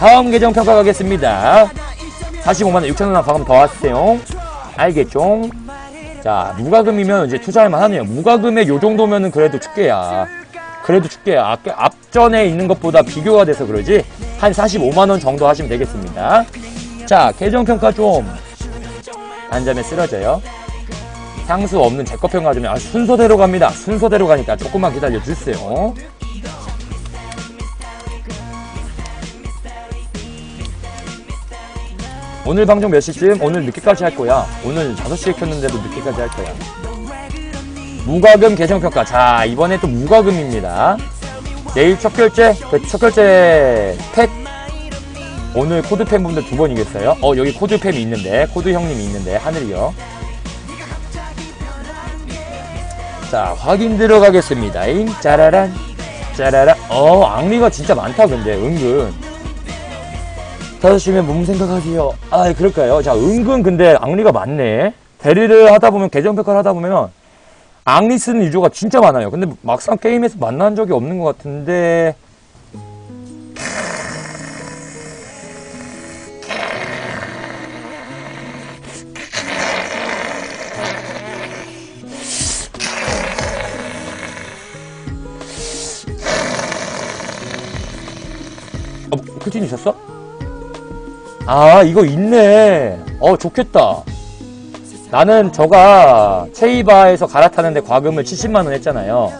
다음 계정 평가 가겠습니다. 45만원 6천원 과금 더 왔어요. 알겠죠? 자, 무과금이면 이제 투자할만 하네요. 무과금에 요 정도면은 그래도 축계야. 그래도 축계야. 앞, 앞전에 있는 것보다 비교가 돼서 그러지. 한 45만원 정도 하시면 되겠습니다. 자, 계정 평가 좀. 한 점에 쓰러져요. 향수 없는 제거 평가 좀 아, 순서대로 갑니다. 순서대로 가니까 조금만 기다려 주세요. 오늘 방송 몇 시쯤? 오늘 늦게까지 할 거야. 오늘 5시에 켰는데도 늦게까지 할 거야. 무과금 계정평가. 자, 이번에 또 무과금입니다. 내일 첫 결제, 그첫 결제 팩. 오늘 코드팸 분들 두 번 이겼어요. 어, 여기 코드팸이 있는데, 코드 형님이 있는데, 하늘이요. 자, 확인 들어가겠습니다. 잉, 짜라란, 짜라란. 어, 악리가 진짜 많다, 근데, 은근. 5시면 몸 생각하세요. 아, 그럴까요? 자, 은근 근데 악리가 많네. 대리를 하다 보면, 계정평가를 하다 보면, 악리 쓰는 유저가 진짜 많아요. 근데 막상 게임에서 만난 적이 없는 것 같은데, 어, 크진 있었어? 아, 이거 있네. 어, 좋겠다. 나는 저가 체이바에서 갈아타는데 과금을 70만원 했잖아요.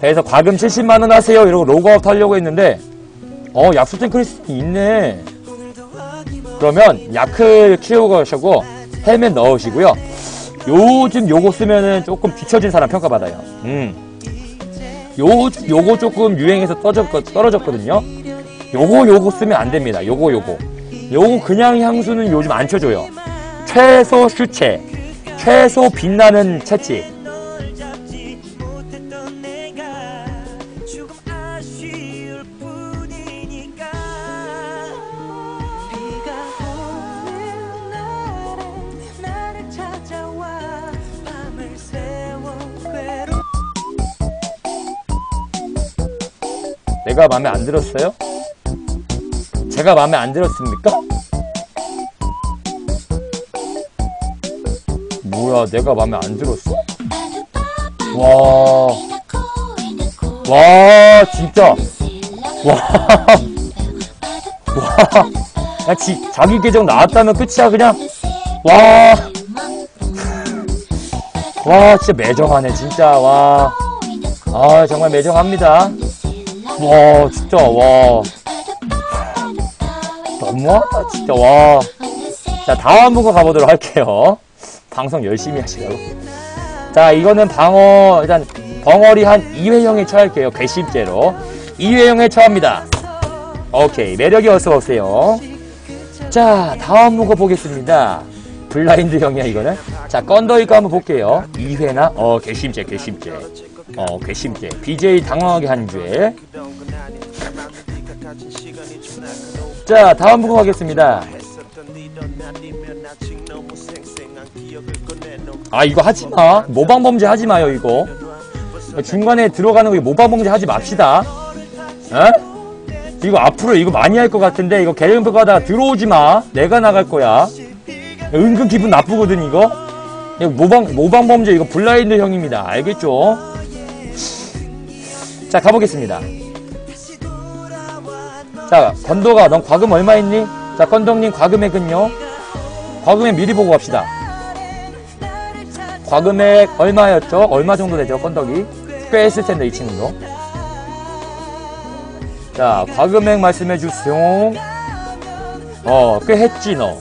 그래서 과금 70만원 하세요. 이러고 로그아웃 하려고 했는데, 어, 약수텐 크리스틴 있네. 그러면 야크 키우고 헬멧 넣으시고요. 요즘 요거 쓰면은 조금 뒤처진 사람 평가받아요. 음. 요, 요거 조금 유행해서 떨어졌, 떨어졌거든요. 요거 요거 쓰면 안 됩니다. 요거 요거. 요거 그냥 향수는 요즘 안 쳐줘요. 최소 슈체, 최소 빛나는 채찍. 내가 마음에 안 들었어요? 제가 마음에 안 들었습니까? 뭐야, 내가 마음에 안 들었어? 와, 와, 진짜. 와, 와. 야, 지, 자기 계정 나왔다면 끝이야, 그냥. 와. 와, 진짜 매정하네, 진짜. 와. 아, 정말 매정합니다. 와, 진짜, 와. 너무하다, 진짜, 와. 자, 다음 분거 가보도록 할게요. 방송 열심히 하시라고. 자, 이거는 방어, 일단, 벙어리 한 2회형에 처할게요. 괘씸죄로. 2회형에 처합니다. 오케이. 매력이 어서 오세요. 자, 다음 문거 보겠습니다. 블라인드 형이야, 이거는. 자, 건더 이거 한번 볼게요. 2회나, 어, 괘씸죄, 괘씸죄. 어, 괘씸죄. BJ 당황하게 한 죄. 자, 다음 부분 하겠습니다. 아, 이거 하지 마. 모방범죄 하지 마요, 이거. 중간에 들어가는 거 모방범죄 하지 맙시다. 어? 이거 앞으로 이거 많이 할 것 같은데, 이거 개령표 하다가 들어오지 마. 내가 나갈 거야. 은근 기분 나쁘거든, 이거. 이거 모방, 모방범죄 이거 블라인드 형입니다. 알겠죠? 자, 가보겠습니다. 자, 건도가 넌 과금 얼마 있니? 자, 건동님 과금액은요? 과금액 미리 보고 갑시다. 과금액 얼마였죠? 얼마 정도 되죠, 건덕이? 꽤 했을 텐데, 이 친구도. 자, 과금액 말씀해 주세요. 어, 꽤 했지, 너.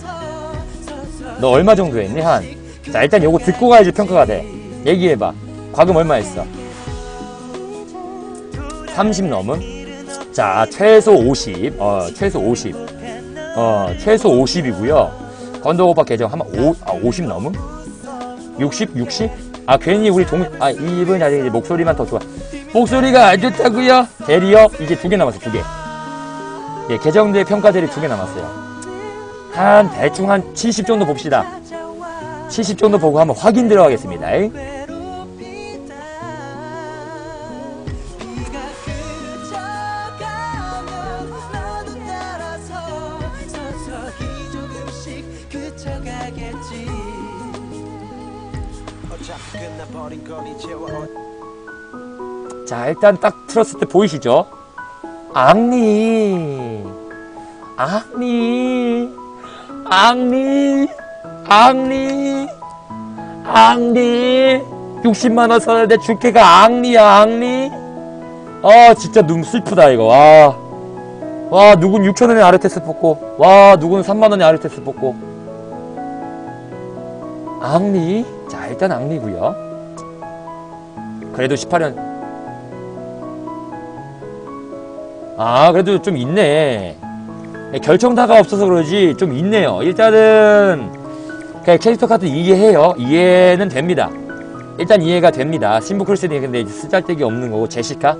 너 얼마 정도 했니? 한. 자, 일단 요거 듣고 가야지 평가가 돼. 얘기해 봐. 과금 얼마 했어? 30 넘음? 자, 최소 50. 어, 최소 50. 어, 최소 50이고요. 건도 오빠 계정 한번 5, 아, 50 넘음? 60? 60? 아, 괜히 우리 동, 아, 이분 아직 목소리만 더 좋아. 목소리가 안 좋다고요? 대리요? 이제 두 개 남았어, 두 개. 예, 계정대 평가 대리 두 개 남았어요. 한, 대충 한 70 정도 봅시다. 70 정도 보고 한번 확인 들어가겠습니다. 자, 일단 딱 틀었을 때 보이시죠? 앙리, 앙리, 앙리, 앙리, 앙리. 60만원 썼는데 주캐가 앙리야, 앙리. 아, 진짜 눈 슬프다, 이거. 와. 와, 누군 6천원에 아르테스 뽑고, 와, 누군 3만원에 아르테스 뽑고. 앙리? 자, 일단 앙리고요 그래도 18년, 아, 그래도 좀 있네. 결정타가 없어서 그러지 좀 있네요. 일단은 그냥 캐릭터 카드 이해해요. 이해는 됩니다. 일단 이해가 됩니다. 신부 크루세딩 근데 쓰잘데기 없는 거고 제시카?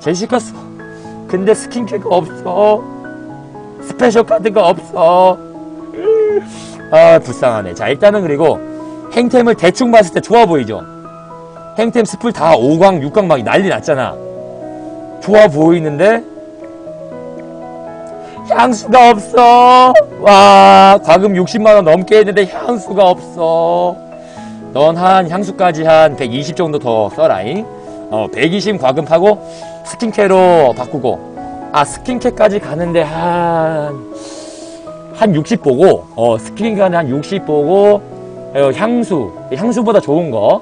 제시카 써. 근데 스킨캐가 없어. 스페셜 카드가 없어. 아 불쌍하네. 자 일단은 그리고 행템을 대충 봤을 때 좋아 보이죠? 행템 스플 다 5강, 6강 막 난리 났잖아. 좋아 보이는데 향수가 없어. 와, 과금 60만 원 넘게 했는데 향수가 없어. 넌 한 향수까지 한 120 정도 더 써라잉. 어, 120 과금하고 스킨캐로 바꾸고. 아, 스킨캐까지 가는데 한, 한 60 보고, 어, 스킨캐는 한 60 보고, 어, 향수, 향수보다 좋은 거,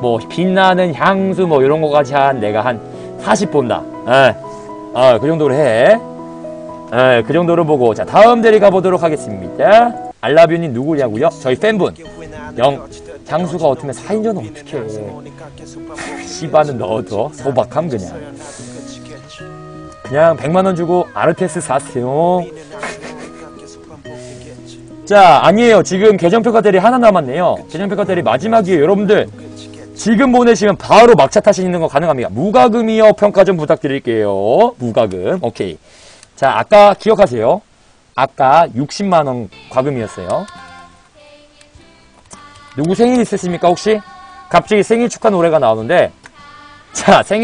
뭐, 빛나는 향수 뭐, 이런 거까지 한 내가 한 40 본다. 예. 어, 그 정도로 해. 예, 그 정도로 보고. 자 다음 대리 가보도록 하겠습니다. 알라뷰님 누구냐고요? 저희 팬분. 영. 향수가 어쩌면 4인전은 어떡해. 씨바는 넣어줘 소박함 그냥. 그냥 100만원 주고 아르테스 사세요 자 아니에요. 지금 계정평가 대리 하나 남았네요. 계정평가 대리 마지막이에요. 여러분들 지금 보내시면 바로 막차 타시는 거 가능합니다. 무과금이요. 평가 좀 부탁드릴게요. 무과금. 오케이. 자, 아까 기억하세요. 아까 60만원 과금이었어요. 누구 생일 있으십니까, 혹시? 갑자기 생일 축하 노래가 나오는데, 자, 생일